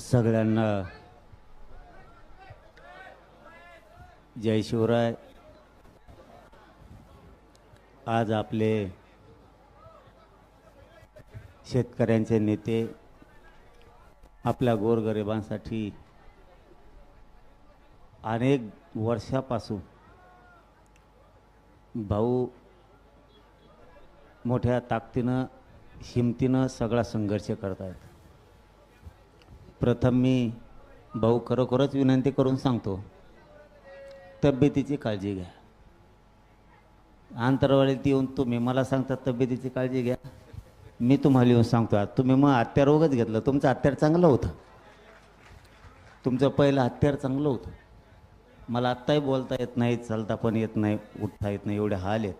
सगळ्यांना जय शिवराय. आज आपले शेतकऱ्यांचे नेते आपल्या गोरगरिबांसाठी अनेक वर्षापासून भाऊ मोठ्या ताकदीनं हिमतीनं सगळा संघर्ष करत आहेत प्रथम मी भाऊ खरोखरच विनंती करून सांगतो तब्येतीची काळजी घ्या. अंतरवाळीत येऊन तुम्ही मला सांगता तब्येतीची काळजी घ्या. मी तुम्हाला येऊन सांगतो तुम्ही मग हत्यार वगैरे घेतलं तुमचं हत्यार चांगलं होतं. तुमचं पहिलं हत्यार चांगलं होतं. मला आत्ताही बोलता येत नाही चालता पण येत नाही उठता येत नाही एवढे हाल आहेत.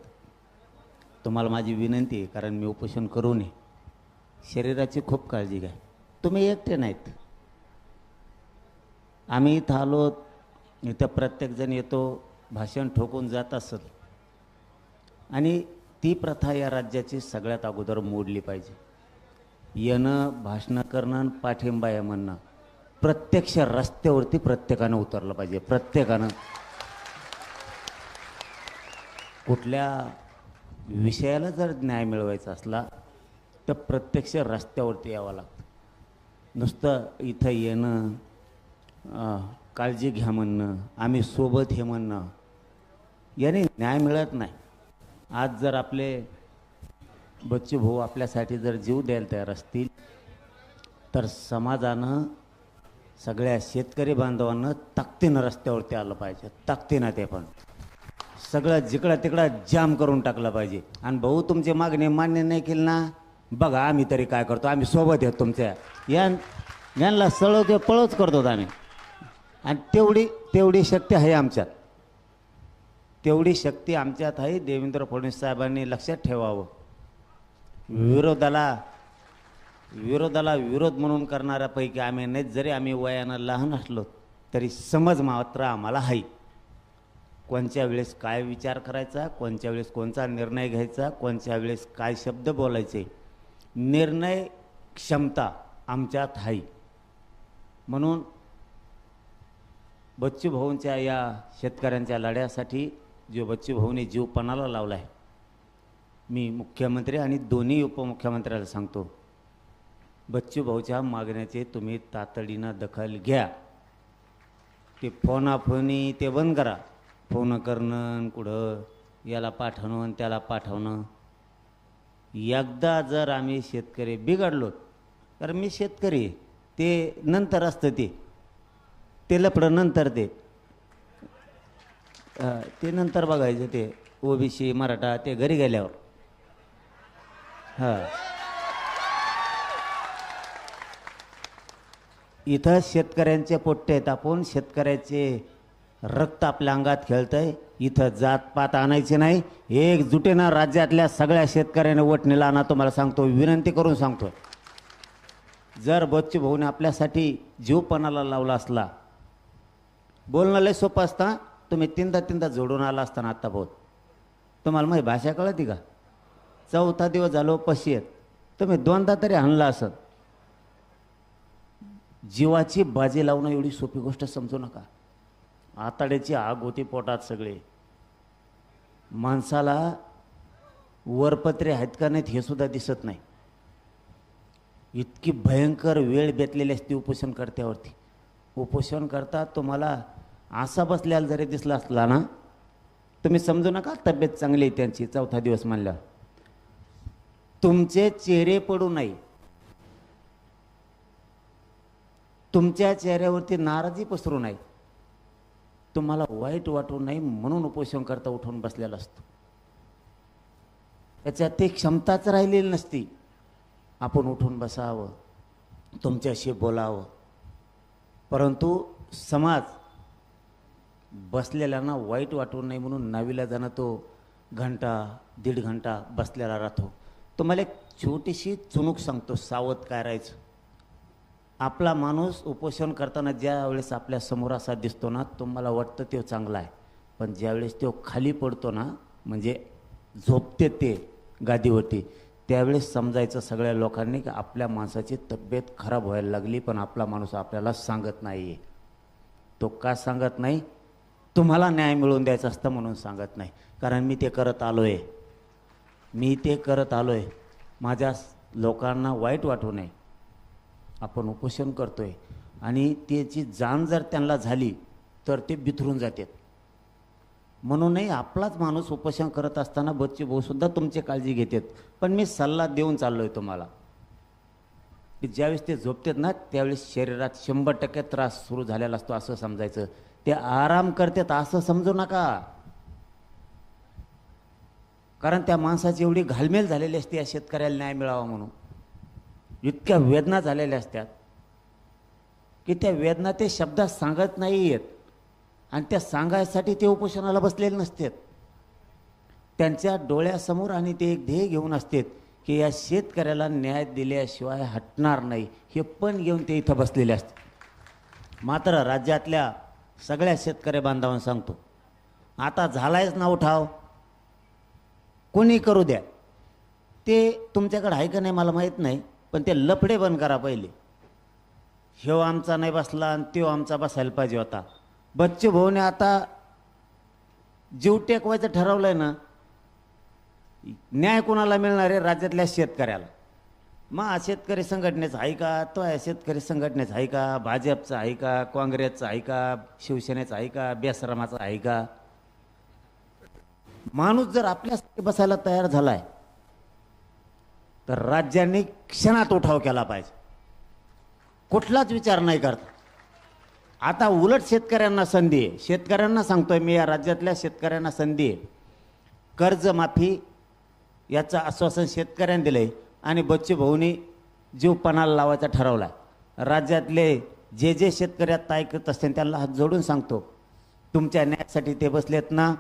तुम्हाला माझी विनंती आहे कारण मी उपोषण करू नये शरीराची खूप काळजी घ्या. तुम्ही एकटे नाहीत. आम्ही इथं आलो इथं प्रत्येकजण येतो भाषण ठोकून जात असत आणि ती प्रथा या राज्याची सगळ्यात अगोदर मोडली पाहिजे. येणं भाषणं करणं आणि पाठिंबा आहे म्हणणं. प्रत्यक्ष रस्त्यावरती प्रत्येकानं उतरलं पाहिजे प्रत्येकानं. कुठल्या विषयाला जर न्याय मिळवायचा असला तर प्रत्यक्ष रस्त्यावरती यावं लागतं. नुसतं इथं येणं काळजी घ्या म्हणणं आम्ही सोबत हे म्हणणं. याने न्याय मिळत नाही. आज जर आपले बच्चू भाऊ आपल्यासाठी जर जीव द्यायला तयार असतील तर समाजानं सगळ्या शेतकरी बांधवांना ताकदीनं रस्त्यावरती आलं पाहिजे. ताकदीनं ते पण. सगळं जिकडं तिकडं जाम करून टाकलं पाहिजे. आणि भाऊ तुमची मागणी मान्य नाही केली ना? बघा आम्ही तरी काय करतो. आम्ही सोबत येतो तुमच्या. या यांना सळव ते पळच करतो आम्ही. आणि तेवढी तेवढी शक्ती आहे आमच्यात. तेवढी शक्ती आमच्यात आहे देवेंद्र फडणवीस साहेबांनी लक्षात ठेवावं. विरोधाला विरोधाला विरोध म्हणून करणाऱ्यापैकी आम्ही नाही जरी आम्ही वयानं लहान असलो तरी समज मात्र आम्हाला आहे. कोणत्या वेळेस काय विचार करायचा कोणत्या वेळेस कोणता निर्णय घ्यायचा कोणत्या वेळेस काय शब्द बोलायचे निर्णय क्षमता आमच्यात आहे. म्हणून बच्चू भाऊंच्या या शेतकऱ्यांच्या लढ्यासाठी जो बच्चू भाऊने जीव पणाला लावला आहे मी मुख्यमंत्री आणि दोन्ही उपमुख्यमंत्र्याला सांगतो बच्चू भाऊच्या मागण्याचे तुम्ही तातडीनं दखल घ्या. ते फोनाफोनी ते बंद करा. फोन करणं आणि कुठं याला पाठवणं आणि त्याला पाठवणं. एकदा जर आम्ही शेतकरी बिघडलो तर मी शेतकरी ते नंतर असतं ते. ते लपडं नंतर ते. ते नंतर बघायचं ते ओबीसी मराठा ते घरी गेल्यावर. हां. इथं शेतकऱ्यांचे पोट्टे आहेत आपण शेतकऱ्याचे रक्त आपल्या अंगात खेळतंय. इथं जातपात आणायचे नाही. एकजुटीनं राज्यातल्या सगळ्या शेतकऱ्याने वटणीला आणा तुम्हाला सांगतो विनंती करून सांगतो. जर बच्चू भाऊने आपल्यासाठी जीवपणाला लावला असला बोलणं लय सोपं असता तुम्ही तीनदा तीनदा जोडून आला असताना आत्ता भाऊ तुम्हाला माझी भाषा कळती का? चौथा दिवस झालो पशी आहेत. तुम्ही दोनदा तरी आणला असत. जीवाची बाजी लावणं एवढी सोपी गोष्ट समजू नका. आताड्याची आग होती पोटात सगळे. माणसाला वरपत्रे आहेत का नाहीत हे सुद्धा दिसत नाही. इतकी भयंकर वेळ बेतलेली असते उपोषण करत्यावरती. उपोषण करता तुम्हाला असा बसल्याला जरी दिसला असला ना तुम्ही समजू नका तब्येत चांगली आहे त्यांची चौथा दिवस म्हणल्यावर तुमचे चेहरे पडू नाही तुमच्या चेहऱ्यावरती नाराजी पसरू नाही तुम्हाला वाईट वाटू नये म्हणून उपोषण करता उठून बसलेला असतो. त्याच्यात ती क्षमताच राहिलेली नसती. आपण उठून बसावं तुमच्याशी बोलावं. परंतु समाज बसलेल्यांना वाईट वाटू नये म्हणून नावीला जाणं तो घंटा दीड घंटा बसलेला राहतो. तुम्हाला एक छोटीशी चुणूक सांगतो सावध काय राहायचं. आपला माणूस उपोषण करताना ज्या वेळेस आपल्यासमोर असा दिसतो ना तुम्हाला वाटतं तो चांगला आहे. पण ज्यावेळेस तो खाली पडतो ना म्हणजे झोपते ते गादीवरती त्यावेळेस समजायचं सगळ्या लोकांनी की आपल्या माणसाची तब्येत खराब व्हायला लागली पण आपला माणूस आपल्याला सांगत नाही आहे तो का सांगत नाही? तुम्हाला न्याय मिळवून द्यायचा असतं म्हणून सांगत नाही. कारण मी ते करत आलो आहे मी ते करत आलो आहे माझ्या लोकांना वाईट वाटू नये. आपण उपोषण करतो आहे आणि त्याची जाण जर त्यांना झाली तर ते बिथरून जातात. म्हणूनही आपलाच माणूस उपोषण करत असताना बच्चे भाऊसुद्धा तुमची काळजी घेतात. पण मी सल्ला देऊन चाललो आहे तुम्हाला. की ज्यावेळेस ते झोपतात ना त्यावेळेस शरीरात शंभर टक्के त्रास सुरू झालेला असतो असं समजायचं. ते आराम करतात असं समजू नका. कारण त्या माणसाची एवढी घालमेल झालेली असते या शेतकऱ्याला न्याय मिळावा म्हणून. इतक्या वेदना झालेल्या असतात की त्या वेदना ते शब्दात सांगत नाही आहेत आणि त्या सांगायसाठी ते उपोषणाला बसलेले नसतात. त्यांच्या डोळ्यासमोर आणि ते एक ध्येय घेऊन असतात की या शेतकऱ्याला न्याय दिल्याशिवाय हटणार नाही. हे पण घेऊन ते इथं बसलेले असतात मात्र राज्यातल्या सगळ्या शेतकरी बांधवांना सांगतो. आता झालायच ना उठाव. कोणी करू द्या. ते तुमच्याकडे आहे का नाही मला माहीत नाही पण ते लफडे बंद करा पहिले. ह्यो आमचा नाही बसला आणि त्यो आमचा बसायला पाहिजे होता. बच्चू भाऊने आता जीव टेकवायचं ठरवलं आहे ना न्याय कोणाला मिळणार आहे? राज्यातल्या शेतकऱ्याला. मग शेतकरी संघटनेचं आहे का? तो आहे शेतकरी संघटनेचं आहे का? भाजपचं आहे का? काँग्रेसचं आहे का? शिवसेनेचं आहे का? बेसरामाचं आहे का? माणूस जर आपल्यासाठी बसायला तयार झालाय तर राज्यांनी क्षणात उठाव केला पाहिजे. कुठलाच विचार नाही करत. आता उलट शेतकऱ्यांना संधी आहे. शेतकऱ्यांना सांगतोय मी या राज्यातल्या शेतकऱ्यांना संधी आहे. कर्जमाफी याचं आश्वासन शेतकऱ्यांनी दिलंय. आणि बच्चू भाऊनी जीव पणाला लावायचा ठरवला. राज्यातले जे जे शेतकरी आता ऐकत असतील त्यांना हात जोडून सांगतो. तुमच्या न्यायासाठी ते बसलेत ना.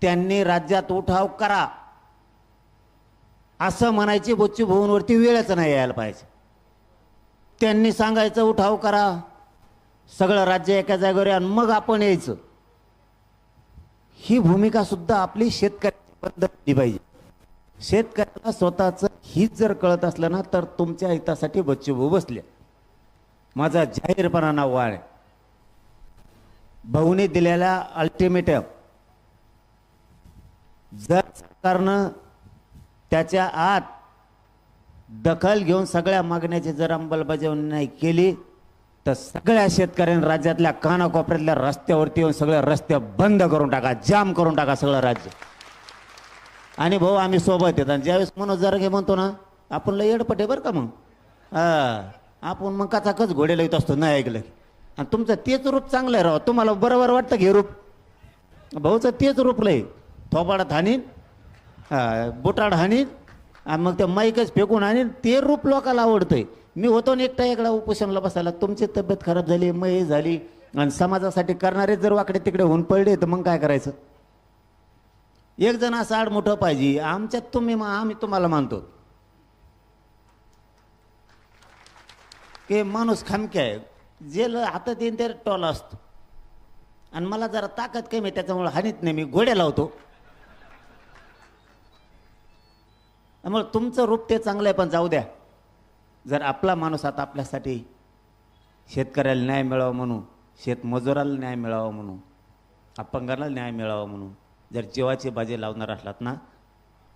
त्यांनी राज्यात उठाव करा. असं म्हणायची बच्चू भाऊंवरती वेळच नाही यायला पाहिजे. त्यांनी सांगायचं उठाव करा. सगळं राज्य एका जागेवर आणि मग आपण यायचं. ही भूमिका सुद्धा आपली शेतकऱ्याची पद्धती पाहिजे. शेतकऱ्याला स्वतःचं हित जर कळत असलं ना तर तुमच्या हितासाठी बच्चू बसले. माझा जाहीरपणा नाव वाढ. भाऊने दिलेल्या अल्टिमेटम जर सरकारनं त्याच्या आत दखल घेऊन सगळ्या मागण्याची जर अंमलबजावणी नाही केली तर सगळ्या शेतकऱ्यांनी राज्यातल्या कानाकोपऱ्यातल्या रस्त्यावरती येऊन सगळे रस्ते बंद करून टाका जाम करून टाका सगळं राज्य. आणि भाऊ आम्ही सोबत येत. आणि ज्यावेळेस मनोज जरांगे म्हणतो ना आपण लय येडपटे बरं का मग? हा आपण मग कचाकच घोडे लावत असतो नाही ऐकलं की. आणि तुमचं तेच रूप चांगलं आहे राव. तुम्हाला बरोबर वाटतं घे हे रूप? भाऊचं तेच रूप लय. थोबाडात हाणीन हा, बुटाड हाणीन आणि मग ते माईकच फेकून आणीन ते रूप लोकाला आवडतंय. मी होतो ना एकटा एकडा उपोषणला बसायला तुमची तब्येत खराब झाली मय झाली आणि समाजासाठी करणारे जर वाकडे तिकडे होऊन पडले तर मग काय करायचं? एक जण असं आड मोठं पाहिजे आमच्यात तुम्ही आम्ही तुम्हाला मानतो. की माणूस खामके आहे. जे ल- हातात येईन ते टॉल असतो. आणि मला जरा ताकद कमी त्याच्यामुळे हानीत नाही मी घोड्या लावतो. त्यामुळे तुमचं रूप ते चांगलं आहे पण जाऊ द्या. जर आपला माणूस आता आपल्यासाठी शेतकऱ्याला न्याय मिळावा म्हणून शेतमजुराला न्याय मिळावा म्हणून अपंगाला न्याय मिळावा म्हणून जर जीवाची बाजी लावणार असलात ना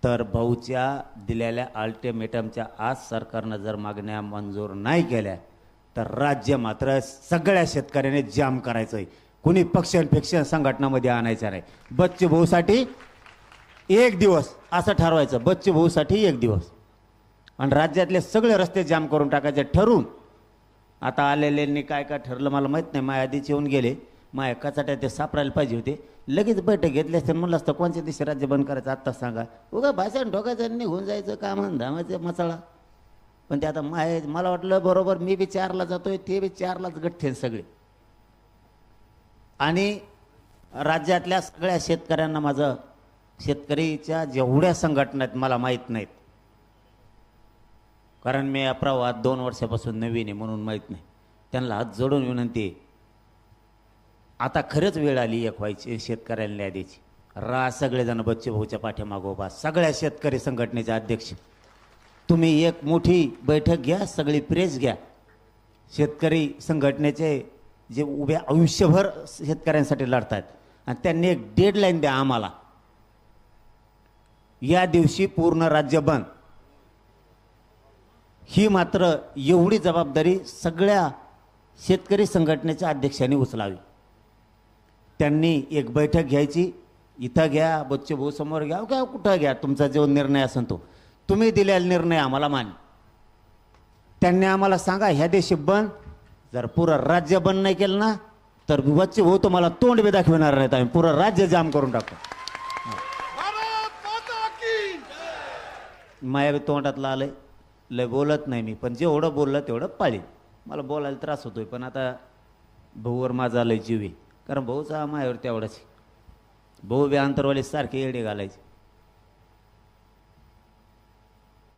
तर भाऊच्या दिलेल्या अल्टिमेटमच्या आज सरकारनं जर मागण्या मंजूर नाही केल्या तर राज्य मात्र सगळ्या शेतकऱ्याने जाम करायचं आहे कुणी पक्षांपेक्षा संघटनामध्ये आणायचं नाही. बच्चू भाऊसाठी एक दिवस असं ठरवायचं. बच्चू भाऊसाठी एक दिवस. आणि राज्यातले सगळे रस्ते जाम करून टाकायचे ठरून. आता आलेल्यांनी काय काय ठरलं मला माहीत नाही. माझ्या आधीच येऊन गेले. माया कचाट्या ते सापडायला पाहिजे होते. लगेच बैठक घेतली असते. म्हणलं असतं कोणत्या दिवशी राज्य बंद करायचं आत्ताच सांगा. उगा भाषण ठोकायचं आणि निघून जायचं काम धामायचं मसाळा पण ते आता माय मला वाटलं बरोबर मी बी चारला जातोय ते बी चारलाच गठ्ठे सगळे. आणि राज्यातल्या सगळ्या शेतकऱ्यांना माझं शेतकरीच्या जेवढ्या संघटना आहेत मला माहीत नाहीत. कारण मी अप्रवाद दोन वर्षापासून नवीन आहे म्हणून माहीत नाही. त्यांना हात जोडून विनंती आहे. आता खरंच वेळ आली एक व्हायची शेतकऱ्याला न्याय द्यायची. रा सगळेजण बच्चे भाऊच्या पाठीमागो बा सगळ्या शेतकरी संघटनेचे अध्यक्ष. तुम्ही एक मोठी बैठक घ्या सगळी प्रेस घ्या. शेतकरी संघटनेचे जे उभे आयुष्यभर शेतकऱ्यांसाठी लढतात आणि त्यांनी एक डेडलाईन द्या आम्हाला. या दिवशी पूर्ण राज्य बंद. ही मात्र एवढी जबाबदारी सगळ्या शेतकरी संघटनेच्या अध्यक्षांनी उचलावी. त्यांनी एक बैठक घ्यायची. इथं घ्या बच्चे भाऊ समोर घ्या. का कुठं घ्या? तुमचा जो निर्णय असेल तो. तुम्ही दिलेला निर्णय आम्हाला मान्य. त्यांनी आम्हाला सांगा ह्या देशी बंद. जर पुरं राज्य बंद नाही केलं ना तर बच्चे भाऊ तुम्हाला तोंड बी दाखविणार नाहीत आम्ही. पुरं राज्य जाम करून टाकतो माया बी तोंडातलं आलंय. लय बोलत नाही मी पण जेवढं बोललं तेवढं पाळील मला बोलायला त्रास होतोय पण आता भाऊवर माझा आलंय जीव आहे. कारण भाऊचा मायावर तेवढाच भाऊ बी अंतरवाली सारखे येडे घालायचे.